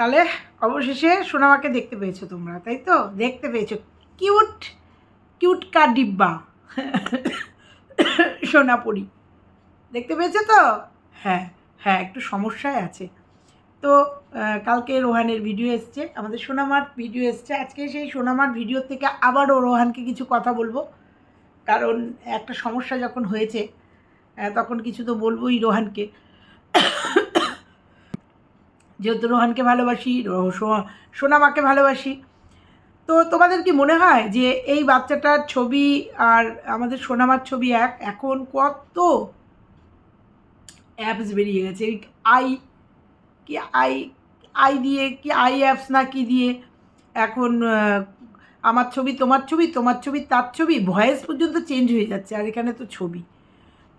তাহলে অবশেষে সোনামাকে দেখতে পেয়েছ তোমরা, তাই তো? দেখতে পেয়েছ। কিউট কিউট কা ডিব্বা। সোনাপুরি। দেখতে পেয়েছ তো? হ্যাঁ হ্যাঁ একটু সমস্যায় আছে। তো কালকে রোহানের ভিডিও এসছে, আমাদের সোনামার ভিডিও এসছে। আজকে সেই সোনামার ভিডিও থেকে আবারও রোহানকে কিছু কথা বলব। কারণ একটা সমস্যা যখন হয়েছে তখন কিছু তো বলবোই রোহানকে। যেহেতু রোহানকে ভালোবাসি সোনামাকে ভালোবাসি। তো তোমাদের কি মনে হয় যে এই বাচ্চাটার ছবি আর আমাদের সোনামার ছবি এক? এখন কত অ্যাপস বেরিয়ে গেছে। আই কি আই আই দিয়ে, কি আই অ্যাপস না কি দিয়ে এখন আমার ছবি, তোমার ছবি তোমার ছবি, তার ছবি ভয়েস পর্যন্ত চেঞ্জ হয়ে যাচ্ছে। আর এখানে তো ছবি।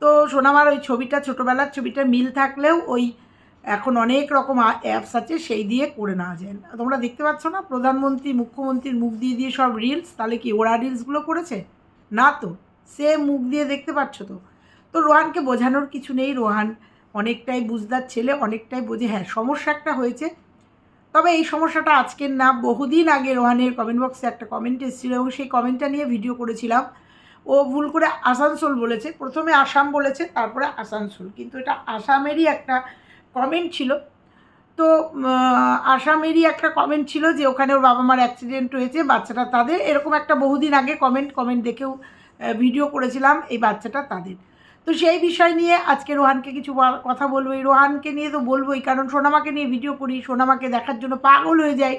তো সোনামার ওই ছবিটা, ছোটোবেলার ছবিটা মিল থাকলেও ওই এখন অনেক রকম অ্যাপস আছে, সেই দিয়ে করে নেওয়া যায়। তোমরা দেখতে পাচ্ছ না? প্রধানমন্ত্রী, মুখ্যমন্ত্রীর মুখ দিয়ে দিয়ে সব রিলস তাহলে কি ওরা রিলসগুলো করেছে? না তো সে মুখ দিয়ে দেখতে পাচ্ছ তো? তো রোহানকে বোঝানোর কিছু নেই রোহান। অনেকটাই বুঝদার ছেলে, অনেকটাই বোঝে হ্যাঁ সমস্যা একটা হয়েছে। তবে এই সমস্যাটা আজকের না, বহুদিন আগে রোহানের কমেন্ট বক্সে একটা কমেন্ট এসেছিল এবং সেই কমেন্টটা নিয়ে ভিডিও করেছিলাম। ও ভুল করে আসানসোল বলেছে। প্রথমে আসাম বলেছে, তারপরে আসানসোল। কিন্তু এটা আসামেরই একটা কমেন্ট ছিল। তো আসামেরই একটা কমেন্ট ছিল যে, ওখানে ওর বাবা মার অ্যাক্সিডেন্ট হয়েছে, বাচ্চাটা তাদের, এরকম একটা বহুদিন আগে কমেন্ট কমেন্ট দেখেও ভিডিও করেছিলাম এই বাচ্চাটা তাদের। তো সেই বিষয় নিয়ে আজকে রোহানকে কিছু কথা বলব। এই রোহানকে নিয়ে তো বলবোই, কারণ সোনামাকে নিয়ে ভিডিও করি, সোনামাকে দেখার জন্য পাগল হয়ে যায়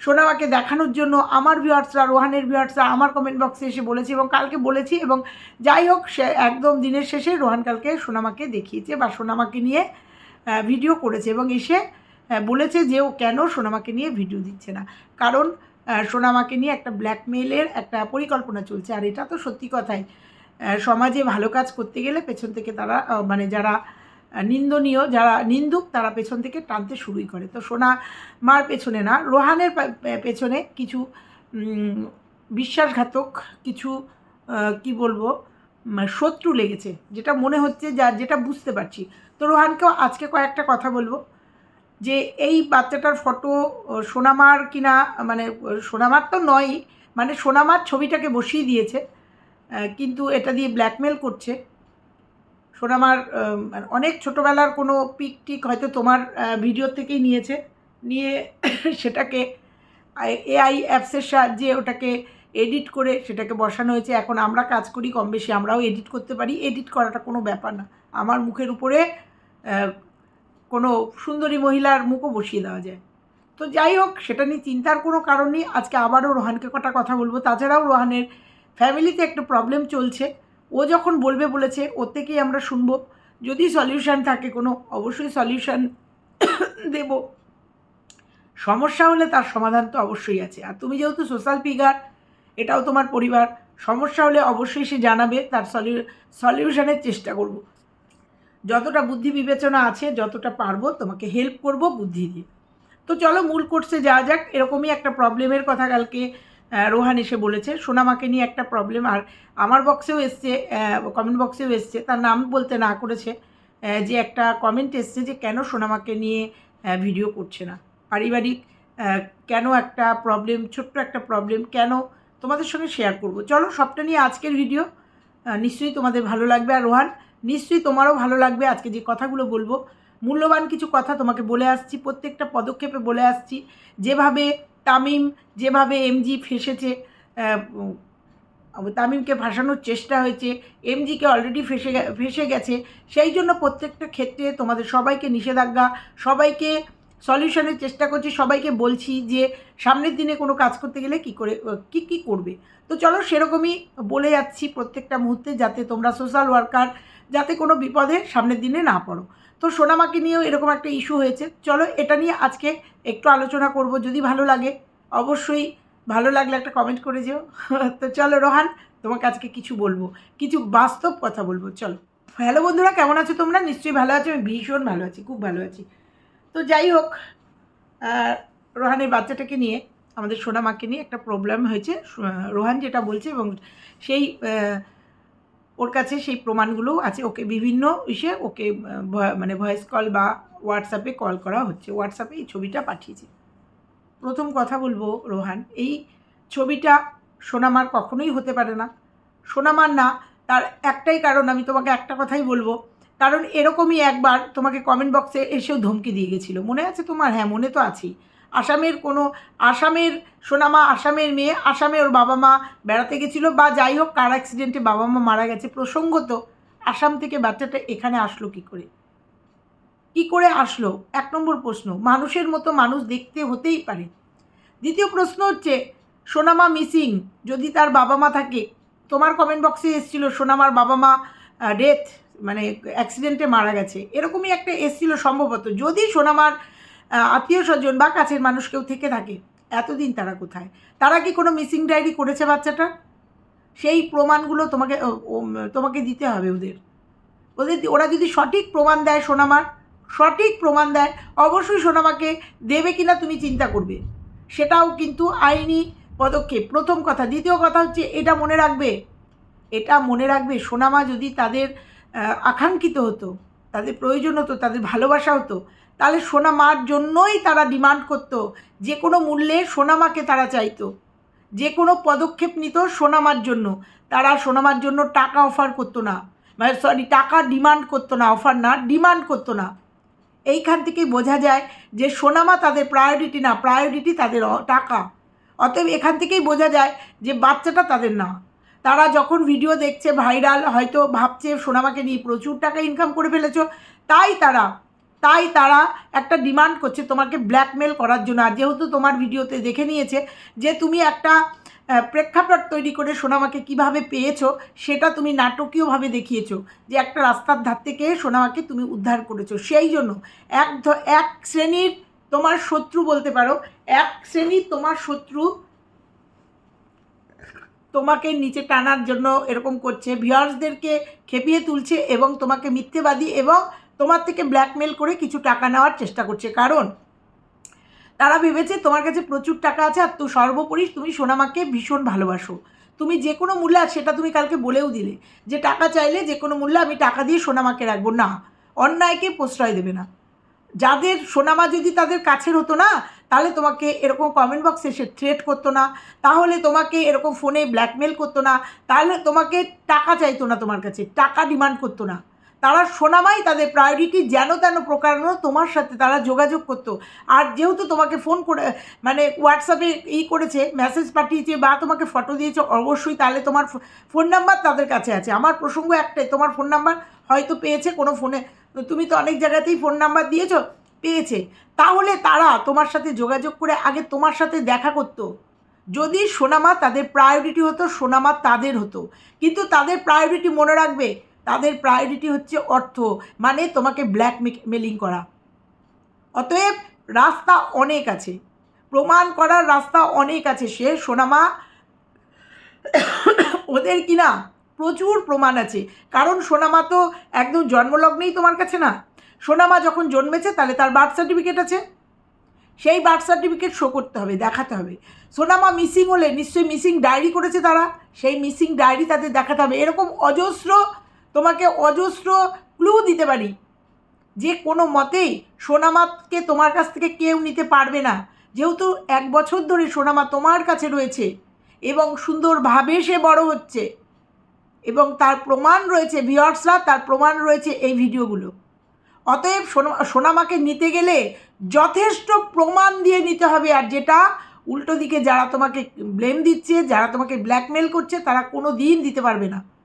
সোনামাকে দেখানোর জন্য আমার ভিউয়ার্সরা রোহানের ভিউয়ার্সরা আমার কমেন্ট বক্সে এসে বলেছে এবং কালকে বলেছি এবং যাই হোক, সে একদম দিনের শেষে রোহান কালকে সোনামাকে দেখিয়েছে বা সোনামাকে নিয়ে ভিডিও করেছে এবং এসে বলেছে যে ও কেন সোনামাকে নিয়ে ভিডিও দিচ্ছে না। কারণ সোনামাকে নিয়ে একটা ব্ল্যাকমেলের একটা পরিকল্পনা চলছে। আর এটা তো সত্যি কথাই। সমাজে ভালো কাজ করতে গেলে পেছন থেকে তারা মানে যারা নিন্দনীয়, যারা নিন্দুক, তারা পেছন থেকে টানতে শুরুই করে। তো সোনা মার পেছনে না, রোহানের পেছনে কিছু বিশ্বাসঘাতক কিছু কি বলব শত্রু লেগেছে। যেটা মনে হচ্ছে যা, যেটা বুঝতে পারছি। তো রোহানকেও আজকে কয়েকটা কথা বলব। যে এই বাচ্চাটার ফটো সোনামার কিনা মানে সোনামার তো নয় মানে সোনামার ছবিটাকে বসিয়ে দিয়েছে কিন্তু এটা দিয়ে ব্ল্যাকমেল করছে। সোনামার অনেক ছোটোবেলার কোনো পিক টিক হয়তো তোমার ভিডিও থেকেই নিয়েছে। নিয়ে সেটাকে এআই অ্যাপসের সাহায্যে ওটাকে এডিট করে সেটাকে বসানো হয়েছে। এখন আমরা কাজ করি কম বেশি, আমরাও এডিট করতে পারি। এডিট করাটা কোনো ব্যাপার না। আমার মুখের উপরে কোনো সুন্দরী মহিলার মুখও বসিয়ে দেওয়া যায়। তো যাই হোক, সেটা নিয়ে চিন্তার কোনো কারণ নেই। আজকে আবারও রোহানকে কটা কথা বলব। তাছাড়াও রোহানের ফ্যামিলিতে একটু প্রবলেম চলছে। ও যখন বলবে বলেছে, ওর থেকেই আমরা শুনব। যদি সলিউশন থাকে কোনো, অবশ্যই সলিউশন দেব। সমস্যা হলে তার সমাধান তো অবশ্যই আছে। আর তুমি যেহেতু সোশ্যাল ফিগার এটাও তোমার পরিবার, সমস্যা হলে অবশ্যই সে জানাবে, তার সলিউ সলিউশনের চেষ্টা করব। যতটা বুদ্ধি বিবেচনা আছে, যতটা পারব, তোমাকে হেল্প করব বুদ্ধি দিয়ে। তো চলো মূল কোর্সে যাওয়া যাক। এরকমই একটা প্রবলেমের কথা কালকে রোহান এসে বলেছে। সোনামাকে নিয়ে একটা প্রবলেম আর আমার বক্সেও এসছে কমেন্ট বক্সেও এসছে। তার নাম বলতে না করেছে যে একটা কমেন্ট এসছে যে কেন সোনামাকে নিয়ে ভিডিও করছে না। পারিবারিক কেন একটা প্রবলেম ছোট্ট একটা প্রবলেম কেন তোমাদের সঙ্গে শেয়ার করব। চলো সবটা নিয়ে আজকের ভিডিও নিশ্চয়ই তোমাদের ভালো লাগবে। আর রোহান নিশ্চয়ই তোমারও ভালো লাগবে। আজকে যে কথাগুলো বলব, মূল্যবান কিছু কথা তোমাকে বলে আসছি, প্রত্যেকটা পদক্ষেপে বলে আসছি। যেভাবে তামিম, যেভাবে এমজি ফেসেছে তামিমকে ভাসানোর চেষ্টা হয়েছে এমজিকে অলরেডি ফেসে ফেসে গেছে, সেই জন্য প্রত্যেকটা ক্ষেত্রে তোমাদের সবাইকে নিষেধাজ্ঞা, সবাইকে সলিউশনের চেষ্টা করছি, সবাইকে বলছি যে সামনের দিনে কোনো কাজ করতে গেলে কি করে কি কি করবে। তো চলো সেরকমই বলে যাচ্ছি প্রত্যেকটা মুহূর্তে, যাতে তোমরা সোশ্যাল ওয়ার্কার যাতে কোনো বিপদে সামনের দিনে না পড়ো। তো সোনামাকে নিয়েও এরকম একটা ইস্যু হয়েছে। চলো এটা নিয়ে আজকে একটু আলোচনা করব, যদি ভালো লাগে। অবশ্যই ভালো লাগলে একটা কমেন্ট করে যেও। তো চলো রোহান, তোমাকে আজকে কিছু বলব। কিছু বাস্তব কথা বলব, চলো। হ্যালো বন্ধুরা, কেমন আছো তোমরা? নিশ্চয়ই ভালো আছো, আমি ভীষণ ভালো আছি, খুব ভালো আছি। তো যাই হোক রোহানের বাচ্চাটাকে নিয়ে, আমাদের সোনামাকে নিয়ে একটা প্রবলেম হয়েছে। রোহান যেটা বলছে এবং সেই ওর কাছে সেই প্রমাণগুলো আছে। ওকে বিভিন্ন ইসে ওকে মানে ভয়েস কল বা হোয়াটসঅ্যাপে কল করা হচ্ছে। হোয়াটসঅ্যাপে এই ছবিটা পাঠিয়েছে। প্রথম কথা বলব রোহান, এই ছবিটা সোনামার কখনোই হতে পারে না। সোনামার না, তার একটাই কারণ আমি তোমাকে একটা কথাই বলব, কারণ এরকমই একবার তোমাকে কমেন্ট বক্সে এসেও ধমকি দিয়ে গেছিল। মনে আছে তোমার? হ্যাঁ মনে তো আছেই। আসামের কোনো আসামের সোনামা, আসামের মেয়ে, আসামে ওর বাবা মা বেড়াতে গেছিল বা যাই হোক কার অ্যাক্সিডেন্টে বাবা মা মারা গেছে। প্রসঙ্গত আসাম থেকে বাচ্চাটা এখানে আসলো কি করে? কি করে আসলো? এক নম্বর প্রশ্ন, মানুষের মতো মানুষ দেখতে হতেই পারে। দ্বিতীয় প্রশ্ন হচ্ছে, সোনামা মিসিং যদি তার বাবা মা থাকে, তোমার কমেন্ট বক্সে এসেছিল সোনামার বাবা মা ডেথ মানে অ্যাক্সিডেন্টে মারা গেছে। এরকমই একটা এসেছিল সম্ভবত। যদি সোনামার আত্মীয় স্বজন বা কাছের মানুষ কেউ থেকে থাকে, এতদিন তারা কোথায়? তারা কি কোনো মিসিং ডায়েরি করেছে বাচ্চাটা? সেই প্রমাণগুলো তোমাকে তোমাকে দিতে হবে ওদের। ওদের ওরা যদি সঠিক প্রমাণ দেয় সোনামার, সঠিক প্রমাণ দেয়, অবশ্যই সোনামাকে দেবে কিনা তুমি চিন্তা করবে। সেটাও কিন্তু আইনি পদক্ষেপ। প্রথম কথা। দ্বিতীয় কথা হচ্ছে, এটা মনে রাখবে, এটা মনে রাখবে, সোনামা যদি তাদের আকাঙ্ক্ষিত হতো, তাদের প্রয়োজন হতো, তাদের ভালোবাসা হতো তাহলে সোনামার জন্যই তারা ডিমান্ড করতো। যে কোনো মূল্যে সোনামাকে তারা চাইতো। যে কোনো পদক্ষেপ নিত সোনামার জন্য। তারা সোনামার জন্য টাকা অফার করতো না। মানে সরি টাকা ডিমান্ড করতো না অফার না ডিমান্ড করতো না। এইখান থেকেই বোঝা যায় যে সোনামা তাদের প্রায়োরিটি না প্রায়োরিটি তাদের টাকা। অতএব এখান থেকেই বোঝা যায় যে বাচ্চাটা তাদের না। তারা যখন ভিডিও দেখছে ভাইরাল হয়তো ভাবছে সোনামাকে নিয়ে প্রচুর টাকা ইনকাম করে ফেলেছো। তাই তারা তাই তারা একটা ডিমান্ড করছে তোমাকে ব্ল্যাকমেল করার জন্য। আর যেহেতু তোমার ভিডিওতে দেখে নিয়েছে যে তুমি একটা প্রেক্ষাপট তৈরি করে সোনামাকে কীভাবে পেয়েছ, সেটা তুমি নাটকীয়ভাবে দেখিয়েছো যে একটা রাস্তার ধার থেকে সোনামাকে তুমি উদ্ধার করেছ। সেই জন্য এক এক শ্রেণির তোমার শত্রু বলতে পারো, এক শ্রেণির তোমার শত্রু তোমাকে নিচে টানার জন্য এরকম করছে। ভিউয়ার্সদেরকে খেপিয়ে তুলছে এবং তোমাকে মিথ্যেবাদী এবং তোমার থেকে ব্ল্যাকমেল করে কিছু টাকা নেওয়ার চেষ্টা করছে। কারণ তারা ভেবেছে তোমার কাছে প্রচুর টাকা আছে আর তো সর্বোপরি তুমি সোনামাকে ভীষণ ভালোবাসো। তুমি যে কোনো মূল্যে, আর সেটা তুমি কালকে বলেও দিলে যে টাকা চাইলে যে কোনো মূল্যে আমি টাকা দিয়ে সোনামাকে রাখব। না, অন্যায়কে প্রশ্রয় দেবে না। যাদের সোনামা যদি তাদের কাছের হতো না, তাহলে তোমাকে এরকম কমেন্ট বক্সে সে থ্রেট করতো না। তাহলে তোমাকে এরকম ফোনে ব্ল্যাকমেল করতো না। তাহলে তোমাকে টাকা চাইতো না তোমার কাছে, টাকা ডিমান্ড করতো না। তারা সোনামাই তাদের প্রায়োরিটি যেন তেন প্রকারণ তোমার সাথে তারা যোগাযোগ করতো। আর যেহেতু তোমাকে ফোন করে মানে হোয়াটসঅ্যাপে ই করেছে মেসেজ পাঠিয়েছে বা তোমাকে ফটো দিয়েছে, অবশ্যই তাহলে তোমার ফোন নাম্বার তাদের কাছে আছে। আমার প্রসঙ্গ একটাই, তোমার ফোন নাম্বার হয়তো পেয়েছে কোনো ফোনে তুমি তো অনেক জায়গাতেই ফোন নাম্বার দিয়েছ, পেয়েছে। তাহলে তারা তোমার সাথে যোগাযোগ করে আগে তোমার সাথে দেখা করতো। যদি সোনামা তাদের প্রায়োরিটি হতো, সোনামা তাদের হতো। কিন্তু তাদের প্রায়োরিটি মনে রাখবে তাদের প্রায়োরিটি হচ্ছে অর্থ মানে তোমাকে ব্ল্যাক মেলিং করা। অতএব রাস্তা অনেক আছে, প্রমাণ করার রাস্তা অনেক আছে। সে সোনামা, ওদের কি না প্রচুর প্রমাণ আছে। কারণ সোনামা তো একদম জন্মলগ্নেই তোমার কাছে না। সোনামা যখন জন্মেছে তাহলে তার বার্থ সার্টিফিকেট আছে। সেই বার্থ সার্টিফিকেট শো করতে হবে, দেখাতে হবে। সোনামা মিসিং হলে নিশ্চয়ই মিসিং ডায়েরি করেছে তারা। সেই মিসিং ডায়েরি তাদের দেখাতে হবে। এরকম অজস্র তোমাকে অজস্র ক্লু দিতে পারি। যে কোনো মতেই সোনামাকে তোমার কাছ থেকে কেউ নিতে পারবে না। যেহেতু এক বছর ধরে সোনামা তোমার কাছে রয়েছে এবং সুন্দরভাবে সে বড় হচ্ছে এবং তার প্রমাণ রয়েছে ভিওয়ার্সরা তার প্রমাণ রয়েছে এই ভিডিওগুলো। অতএব সোনা- সোনামাকে নিতে গেলে যথেষ্ট প্রমাণ দিয়ে নিতে হবে আর যেটা উল্টো দিকে যারা তোমাকে ব্লেম দিচ্ছে, যারা তোমাকে ব্ল্যাকমেল করছে, তারা কোনো দিন দিতে পারবে না।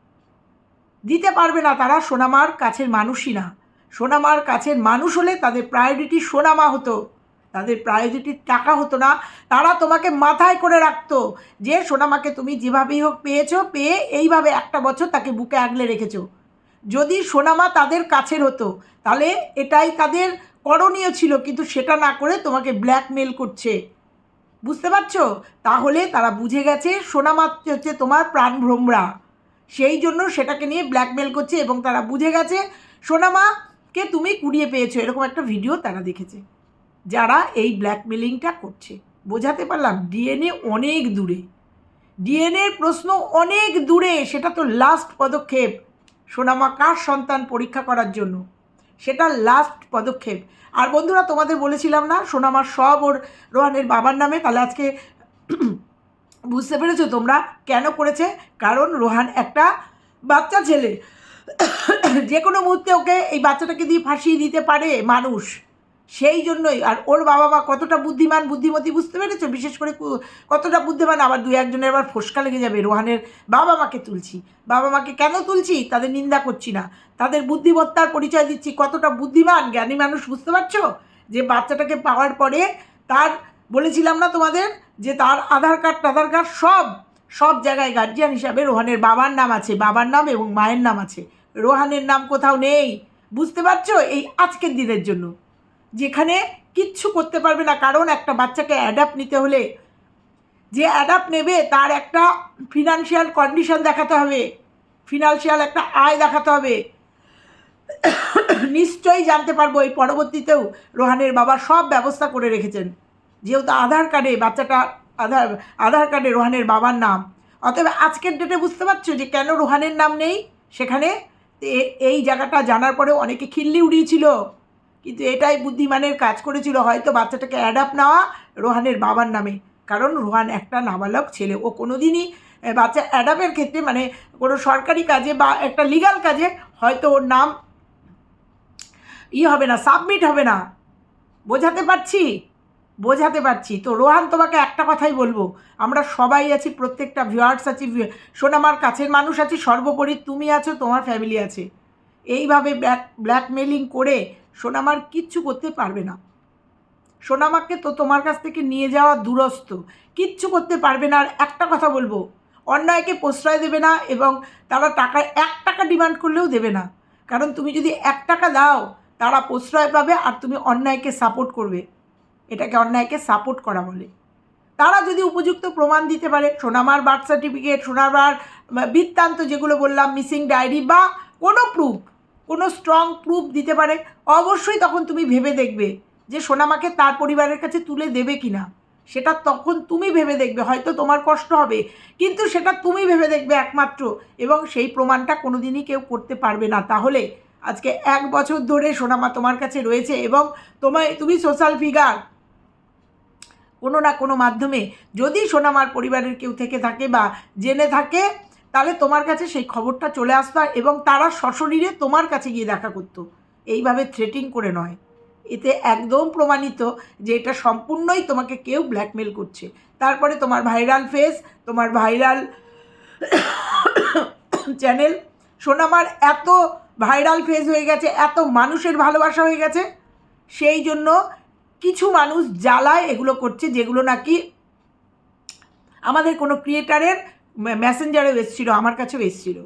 দিতে পারবে না তারা সোনামার কাছের মানুষই না। সোনামার কাছের মানুষ হলে তাদের প্রায়োরিটি সোনামা হতো। তাদের প্রায়োরিটি টাকা হতো না। তারা তোমাকে মাথায় করে রাখতো যে, সোনামাকে তুমি যেভাবেই হোক পেয়েছ, পেয়ে এইভাবে একটা বছর তাকে বুকে আগলে রেখেছো। যদি সোনামা তাদের কাছের হতো, তাহলে এটাই তাদের করণীয় ছিল, কিন্তু সেটা না করে তোমাকে ব্ল্যাকমেল করছে। বুঝতে পারছ? তাহলে তারা বুঝে গেছে, সোনামা হচ্ছে তোমার প্রাণভ্রমরা। সেই জন্য সেটাকে নিয়ে ব্ল্যাকমেল করছে এবং তারা বুঝে গেছে সোনামাকে তুমি কুড়িয়ে পেয়েছ? এরকম একটা ভিডিও তারা দেখেছে, যারা এই ব্ল্যাকমেলিংটা করছে। বোঝাতে পারলাম ডিএনএ অনেক দূরে। ডিএনএর প্রশ্ন অনেক দূরে, সেটা তো লাস্ট পদক্ষেপ। সোনামা কার সন্তান পরীক্ষা করার জন্য? সেটা লাস্ট পদক্ষেপ। আর বন্ধুরা, তোমাদের বলেছিলাম না সোনামার সব ওর রোহানের বাবার নামে, তাহলে আজকে বুঝতে পেরেছ তোমরা কেন করেছে? কারণ রোহান একটা বাচ্চা ছেলে। যে কোনো মুহূর্তে ওকে এই বাচ্চাটাকে দিয়ে ফাঁসিয়ে দিতে পারে মানুষ। সেই জন্যই। আর ওর বাবা মা কতটা বুদ্ধিমান, বুদ্ধিমতী বুঝতে পেরেছ? বিশেষ করে কতটা বুদ্ধিমান? আবার দু একজনের আবার ফোসকা লেগে যাবে। রোহানের বাবা মাকে তুলছি। বাবা মাকে কেন তুলছি? তাদের নিন্দা করছি না। তাদের বুদ্ধিমত্তার পরিচয় দিচ্ছি। কতটা বুদ্ধিমান, জ্ঞানী মানুষ বুঝতে পারছ? যে বাচ্চাটাকে পাওয়ার পরে তার বলেছিলাম না তোমাদের? যে তার আধার কার্ড, টাধার কার্ড সব সব জায়গায় গার্জিয়ান হিসাবে রোহানের বাবার নাম আছে, বাবার নাম এবং মায়ের নাম আছে। রোহানের নাম কোথাও নেই। বুঝতে পারছ? এই আজকের দিনের জন্য। যেখানে কিচ্ছু করতে পারবে না, কারণ একটা বাচ্চাকে অ্যাডাপ্ট নিতে হলে। যে অ্যাডাপ্ট নেবে, তার একটা ফিনান্সিয়াল কন্ডিশন দেখাতে হবে। ফিনান্সিয়াল একটা আয় দেখাতে হবে। নিশ্চয়ই জানতে পারব এই পরবর্তীতেও রোহানের বাবা সব ব্যবস্থা করে রেখেছেন। যেহেতু আধার কার্ডে বাচ্চাটা আধার আধার কার্ডে রোহানের বাবার নাম। অতএব আজকের ডেটে বুঝতে পারছ যে কেন রোহানের নাম নেই? সেখানে এই জায়গাটা জানার পরে অনেকে খিল্লি উড়িয়েছিল। কিন্তু এটাই বুদ্ধিমানের কাজ করেছিল হয়তো বাচ্চাটাকে অ্যাডাপ্ট নেওয়া রোহানের বাবার নামে। কারণ রোহান একটা নাবালক ছেলে। ও কোনো দিনই বাচ্চা অ্যাডাপের ক্ষেত্রে মানে কোনো সরকারি কাজে বা একটা লিগাল কাজে হয়তো ওর নাম ই হবে না সাবমিট হবে না। বোঝাতে পারছি? বোঝাতে পারছি। তো রোহান, তোমাকে একটা কথাই বলব। আমরা সবাই আছি, প্রত্যেকটা ভিউয়ার্স আছি সোনামার কাছের মানুষ আছি, সর্বোপরি তুমি আছো, তোমার ফ্যামিলি আছে। এইভাবে ব্ল্যাক ব্ল্যাকমেলিং করে সোনামার কিচ্ছু করতে পারবে না। সোনামাকে তো তোমার কাছ থেকে নিয়ে যাওয়া দূরস্থ কিচ্ছু করতে পারবে না। আর একটা কথা বলব, অন্যায়কে প্রশ্রয় দেবে না এবং তারা টাকা, এক টাকা ডিমান্ড করলেও দেবে না। কারণ তুমি যদি এক টাকা দাও, তারা প্রশ্রয় পাবে আর তুমি অন্যায়কে সাপোর্ট করবে। এটাকে অন্যায়কে সাপোর্ট করা বলে। তারা যদি উপযুক্ত প্রমাণ দিতে পারে, সোনামার বার্থ সার্টিফিকেট সোনামার বৃত্তান্ত যেগুলো বললাম মিসিং ডায়েরি বা কোনো প্রুফ কোনো স্ট্রং প্রুফ দিতে পারে, অবশ্যই তখন তুমি ভেবে দেখবে যে সোনামাকে তার পরিবারের কাছে তুলে দেবে কি না সেটা তখন তুমি ভেবে দেখবে, হয়তো তোমার কষ্ট হবে, কিন্তু সেটা তুমি ভেবে দেখবে একমাত্র এবং সেই প্রমাণটা কোনোদিনই কেউ করতে পারবে না। তাহলে আজকে এক বছর ধরে সোনামা তোমার কাছে রয়েছে এবং তোমায়, তুমি সোশ্যাল ফিগার কোনো না কোনো মাধ্যমে যদি সোনামার পরিবারের কেউ থেকে থাকে বা জেনে থাকে, তাহলে তোমার কাছে সেই খবরটা চলে আসতো এবং তারা সশরীরে তোমার কাছে গিয়ে দেখা করতো। এইভাবে থ্রেটিং করে নয়। এতে একদম প্রমাণিত যে এটা সম্পূর্ণই তোমাকে কেউ ব্ল্যাকমেল করছে। তারপরে তোমার ভাইরাল ফেস তোমার ভাইরাল চ্যানেল সোনামার এত ভাইরাল ফেস হয়ে গেছে, এত মানুষের ভালোবাসা হয়ে গেছে, সেই জন্য কিছু মানুষ জ্বালায় এগুলো করছে, যেগুলো নাকি আমাদের কোনো ক্রিয়েটারের মেসেঞ্জারেও এসেছিল, আমার কাছেও এসেছিল।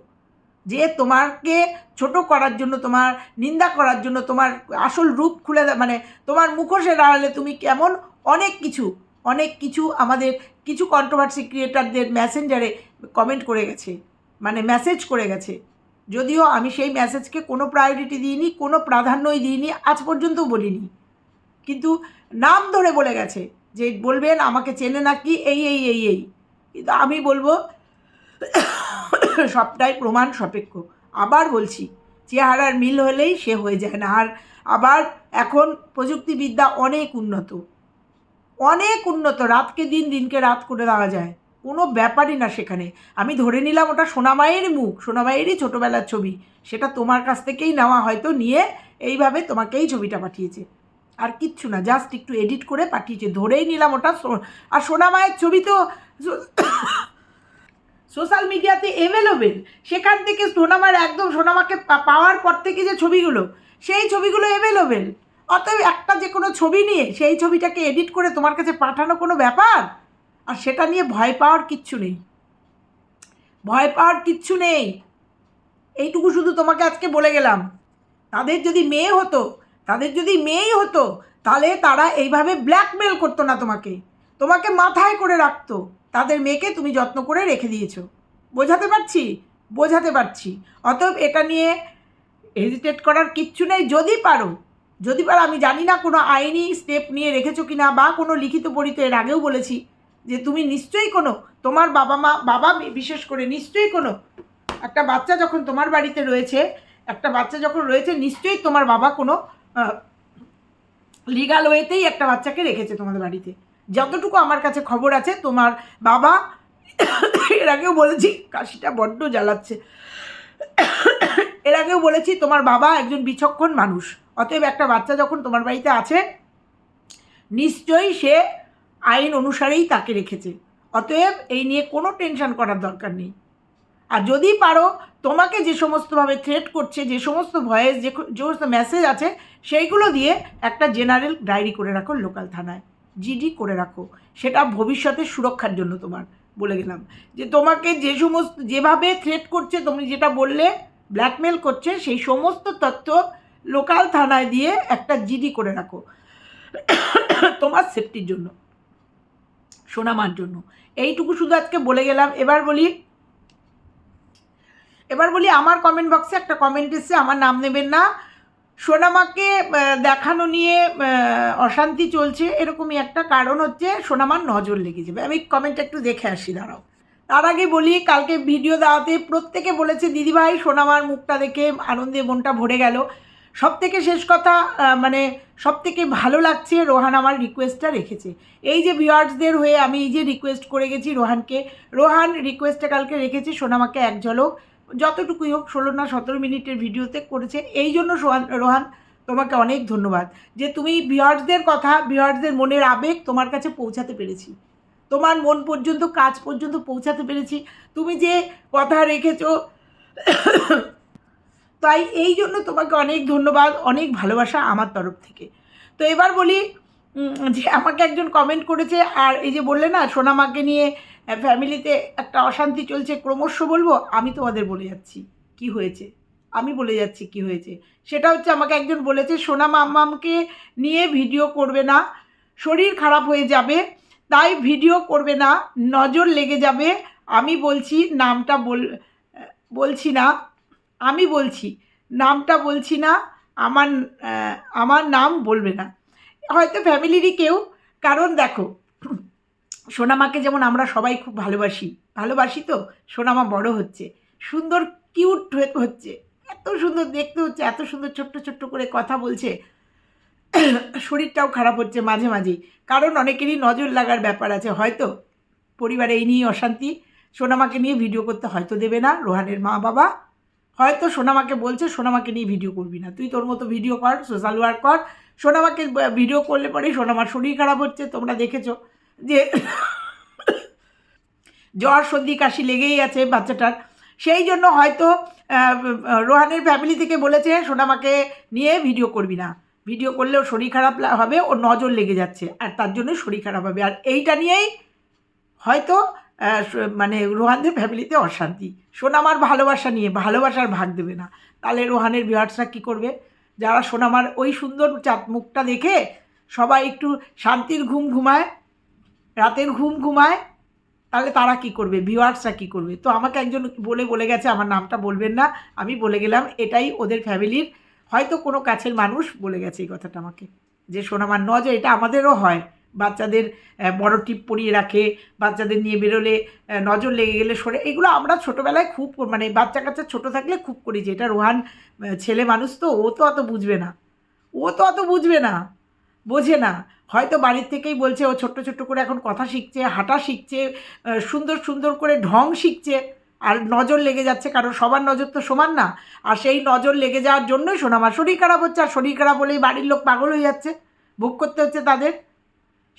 যে তোমাকে ছোট করার জন্য, তোমার নিন্দা করার জন্য, তোমার আসল রূপ খুলে মানে তোমার মুখোশের আড়ালে তুমি কেমন? অনেক কিছু অনেক কিছু আমাদের কিছু কন্ট্রোভার্সি ক্রিয়েটারদের মেসেঞ্জারে কমেন্ট করে গেছে মানে মেসেজ করে গেছে। যদিও আমি সেই মেসেজকে কোনো প্রায়োরিটি দিইনি, কোনো প্রাধান্যই দিইনি, আজ পর্যন্ত বলিনি। কিন্তু নাম ধরে বলে গেছে যে বলবেন আমাকে চেনে নাকি এই এই এই এই। কিন্তু আমি বলব, সবটাই প্রমাণ সাপেক্ষ। আবার বলছি, চেহারার মিল হলেই সে হয়ে যায় না। আর আবার এখন প্রযুক্তিবিদ্যা অনেক উন্নত। অনেক উন্নত, রাতকে দিন, দিনকে রাত করে দেওয়া যায়। কোনো ব্যাপারই না সেখানে। আমি ধরে নিলাম ওটা সোনামায়েরই মুখ সোনামায়েরই ছোটোবেলার ছবি। সেটা তোমার কাছ থেকেই নেওয়া হয়তো নিয়ে এইভাবে তোমাকেই ছবিটা পাঠিয়েছে। আর কিচ্ছু না জাস্ট একটু এডিট করে পাঠিয়েছে, ধরেই নিলাম ওটা আর সোনামায়ের ছবি তো সোশ্যাল মিডিয়াতে অ্যাভেলেবেল সেখান থেকে সোনামার একদম সোনামাকে পাওয়ার পর থেকে যে ছবিগুলো, সেই ছবিগুলো অ্যাভেলেবেল অতএব একটা যে কোনো ছবি নিয়ে সেই ছবিটাকে এডিট করে তোমার কাছে পাঠানো কোনো ব্যাপার? আর সেটা নিয়ে ভয় পাওয়ার কিচ্ছু নেই। ভয় পাওয়ার কিচ্ছু নেই। এইটুকু শুধু তোমাকে আজকে বলে গেলাম। তাদের যদি মেয়ে হতো তাদের যদি মেয়েই হতো, তাহলে তারা এইভাবে ব্ল্যাকমেল করতো না তোমাকে। তোমাকে মাথায় করে রাখতো। তাদের মেয়েকে তুমি যত্ন করে রেখে দিয়েছ। বোঝাতে পারছি? বোঝাতে পারছি। অতএব এটা নিয়ে হেজিটেট করার কিচ্ছু নেই। যদি পারো যদি পারো, আমি জানি না কোনো আইনি স্টেপ নিয়ে রেখেছো কি না বা কোনো লিখিত পরিত এর আগেও বলেছি যে তুমি নিশ্চয়ই কোনো, তোমার বাবা মা, বাবা বিশেষ করে নিশ্চয়ই কোনো, একটা বাচ্চা যখন তোমার বাড়িতে রয়েছে, একটা বাচ্চা যখন রয়েছে, নিশ্চয়ই তোমার বাবা কোনো লিগাল ওয়েতেই একটা বাচ্চাকে রেখেছে তোমাদের বাড়িতে। যতটুকু আমার কাছে খবর আছে, তোমার বাবা এর আগেও বলেছি, কাশিটা বড্ড জ্বালাচ্ছে। এর আগেও বলেছি, তোমার বাবা একজন বিচক্ষণ মানুষ। অতএব একটা বাচ্চা যখন তোমার বাড়িতে আছে, নিশ্চয়ই সে আইন অনুসারেই তাকে রেখেছে। অতএব এই নিয়ে কোনো টেনশন করার দরকার নেই। আর যদি পারো, তোমাকে যে সমস্তভাবে থ্রেট করছে, যে সমস্ত ভয়েস, যে সমস্ত মেসেজ আছে, সেইগুলো দিয়ে একটা জেনারেল ডায়েরি করে রাখো লোকাল থানায়। জিডি করে রাখো। সেটা ভবিষ্যতের সুরক্ষার জন্য তোমার, বলে গেলাম। যে তোমাকে যে সমস্ত, যেভাবে থ্রেট করছে, তুমি যেটা বললে ব্ল্যাকমেল করছে, সেই সমস্ত তথ্য লোকাল থানায় দিয়ে একটা জিডি করে রাখো। তোমার সেফটির জন্য সোনামার জন্য। এইটুকু শুধু আজকে বলে গেলাম। এবার বলি এবার বলি আমার কমেন্ট বক্সে একটা কমেন্ট এসছে, আমার নাম নেবেন না। সোনামাকে দেখানো নিয়ে অশান্তি চলছে, এরকমই একটা কারণ হচ্ছে সোনামার নজর লেগে যাবে আমি কমেন্ট একটু দেখে আসি, দাঁড়াও। তার আগে বলি, কালকে ভিডিও দেওয়াতে প্রত্যেকে বলেছে, দিদিভাই, সোনামার মুখটা দেখে আনন্দে মনটা ভরে গেল। সব থেকে শেষ কথা মানে সব থেকে ভালো লাগছে, রোহান আমার রিকোয়েস্টটা রেখেছে। এই যে ভিওয়ার্সদের হয়ে আমি এই যে রিকোয়েস্ট করে গেছি রোহানকে, রোহান রিকোয়েস্টটা কালকে রেখেছি, সোনামাকে এক ঝলক। যতটুকুই হোক, ষোলো না সতেরো মিনিটের ভিডিওতে করেছে। এই জন্য সোহান, রোহান, তোমাকে অনেক ধন্যবাদ যে তুমি ভিওয়ার্সদের কথা ভিওয়ার্সদের মনের আবেগ তোমার কাছে পৌঁছাতে পেরেছি। তোমার মন পর্যন্ত, কাজ পর্যন্ত পৌঁছাতে পেরেছি। তুমি যে কথা রেখেছো, তাই এই জন্য তোমাকে অনেক ধন্যবাদ, অনেক ভালোবাসা আমার তরফ থেকে। তো এবার বলি যে আমাকে একজন কমেন্ট করেছে, আর এই যে বললে না, সোনামাকে নিয়ে ফ্যামিলিতে একটা অশান্তি চলছে, ক্রমশ বলব, আমি তোমাদের বলে যাচ্ছি, কি হয়েছে? আমি বলে যাচ্ছি কি হয়েছে? সেটা হচ্ছে আমাকে একজন বলেছে, সোনা মাম্মামকে নিয়ে ভিডিও করবে না, শরীর খারাপ হয়ে যাবে, তাই ভিডিও করবে না, নজর লেগে যাবে, আমি বলছি নামটা বল, বলছি না, আমি বলছি, নামটা বলছি না, আমার আমার নাম বলবে না। হয়তো ফ্যামিলিরই কেউ, কারণ দেখো সোনামাকে যেমন আমরা সবাই খুব ভালোবাসি ভালোবাসি তো? সোনামা বড় হচ্ছে। সুন্দর কিউট হচ্ছে। এত সুন্দর, দেখতে হচ্ছে, এত সুন্দর, ছোট্ট ছোট্ট করে কথা বলছে। শরীরটাও খারাপ হচ্ছে মাঝে মাঝেই কারণ অনেকেরই নজর লাগার ব্যাপার আছে, হয়তো। পরিবারে এই নিয়ে অশান্তি। সোনামাকে নিয়ে ভিডিও করতে হয়তো দেবে না, রোহানের মা বাবা হয়তো সোনামাকে বলছে, সোনামাকে নিয়ে ভিডিও করবি না। তুই তোর মতো ভিডিও কর সোশ্যাল ওয়ার্ক কর। সোনামাকে ভিডিও করলে পরে সোনামার শরীর খারাপ হচ্ছে, তোমরা দেখেছ। যে জ্বর, সর্দি, কাশি লেগেই আছে বাচ্চাটার। সেই জন্য হয়তো রোহানের ফ্যামিলি থেকে বলেছে সোনামাকে নিয়ে ভিডিও করবি না। ভিডিও করলেও শরীর খারাপ হবে ও নজর লেগে যাচ্ছে, আর তার জন্য শরীর খারাপ হবে। আর এইটা নিয়েই হয়তো মানে রোহানদের ফ্যামিলিতে অশান্তি। সোনামার ভালোবাসা নিয়ে, ভালোবাসার ভাগ দেবে না। তাহলে রোহানের বিহার্সরা কী করবে? যারা সোনামার ওই সুন্দর চাপ মুখটা দেখে সবাই একটু শান্তির ঘুম ঘুমায় রাতের ঘুম ঘুমায়, তাহলে তারা কি করবে? ভিউয়ার্সরা কি করবে? তো আমাকে একজন বলে বলে গেছে, আমার নামটা বলবেন না। আমি বলে গেলাম, এটাই ওদের ফ্যামিলির। হয়তো কোনো কাছের মানুষ বলে গেছে এই কথাটা আমাকে, যে, সোনামার নজর এটা আমাদেরও হয়। বাচ্চাদের বড় টিপ পরিয়ে রাখে, বাচ্চাদের নিয়ে বেরোলে নজর লেগে গেলে সরে। এগুলো আমরা ছোটোবেলায় খুব মানে বাচ্চা কাচ্চা ছোটো থাকলে খুব করি যে, এটা রোহান ছেলে মানুষ তো, ও তো অত বুঝবে না। ও তো অত বুঝবে না, বোঝে না। হয়তো বাড়ির থেকেই বলছে, ও ছোট্ট ছোট্ট করে এখন কথা শিখছে, হাঁটা শিখছে সুন্দর সুন্দর করে ঢং শিখছে। আর নজর লেগে যাচ্ছে, কারণ সবার নজর তো সমান না। আর সেই নজর লেগে যাওয়ার জন্যই আমার শরীর খারাপ হচ্ছে, আর শরীর খারাপ হলেই বাড়ির লোক পাগল হয়ে যাচ্ছে, ভোগ করতে হচ্ছে তাদের।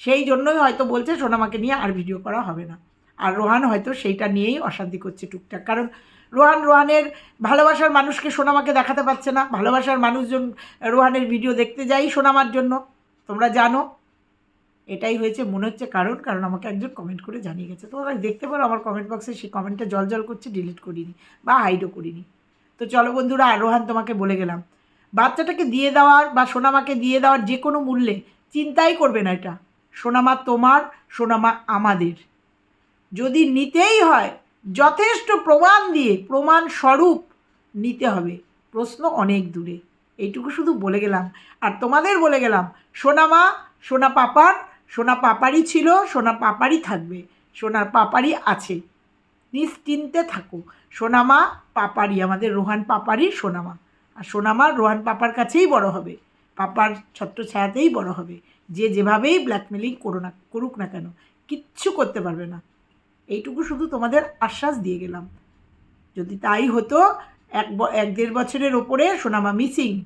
সেই জন্যই হয়তো বলছে সোনামাকে নিয়ে আর ভিডিও করা হবে না। আর রোহান হয়তো সেইটা নিয়েই অশান্তি করছে টুকটাক। কারণ রোহান, রোহানের ভালোবাসার মানুষকে সোনামাকে দেখাতে পারছে না। ভালোবাসার মানুষজন রোহানের ভিডিও দেখতে যাই সোনামার জন্য। তোমরা জানো এটাই হয়েছে, মনে হচ্ছে কারণ কারণ আমাকে একজন কমেন্ট করে জানিয়ে গেছে। তোমরা দেখতে পারো আমার কমেন্ট বক্সে সেই কমেন্টটা জল জল করছে ডিলিট করিনি বা হাইডও করিনি। তো চলো বন্ধুরা আর রোহান তোমাকে বলে গেলাম। বাচ্চাটাকে দিয়ে দেওয়ার বা সোনামাকে দিয়ে দেওয়ার যে কোনো মূল্যে চিন্তাই করবে না এটা। সোনামা তোমার, সোনামা আমাদের। যদি নিতেই হয়, যথেষ্ট প্রমাণ দিয়ে, প্রমাণ স্বরূপ নিতে হবে। প্রশ্ন অনেক দূরে। এইটুকু শুধু বলে গেলাম। আর তোমাদের বলে গেলাম, সোনামা, সোনা পাপার সোনা পাপারই ছিল, সোনা পাপারই থাকবে সোনার পাপারই আছে। নিশ্চিন্তে থাকো। সোনামা পাপারি আমাদের রোহান পাপারি সোনামা আর সোনামা রোহান পাপার কাছেই বড় হবে। পাপার ছত্র ছায়াতেই বড় হবে। যে যেভাবেই ব্ল্যাকমেলিং করো না, করুক না কেন, কিচ্ছু করতে পারবে না। এইটুকু শুধু তোমাদের আশ্বাস দিয়ে গেলাম। যদি তাই হতো, এক এক দেড় বছরের ওপরে সোনামা মিসিং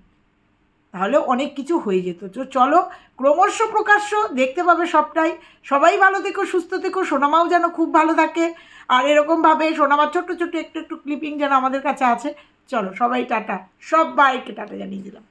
তাহলে অনেক কিছু হয়ে যেত। তো চলো, ক্রমশ প্রকাশ্য দেখতে পাবে সবটাই। সবাই ভালো থেকো, সুস্থ থেকো, সোনামাও যেন খুব ভালো থাকে। আর এরকমভাবে সোনামার ছোট্ট ছোট্ট একটু একটু ক্লিপিং যেন আমাদের কাছে আছে। চলো, সবাই টাটা। সব বাইকে টাটা জানিয়ে দিলাম।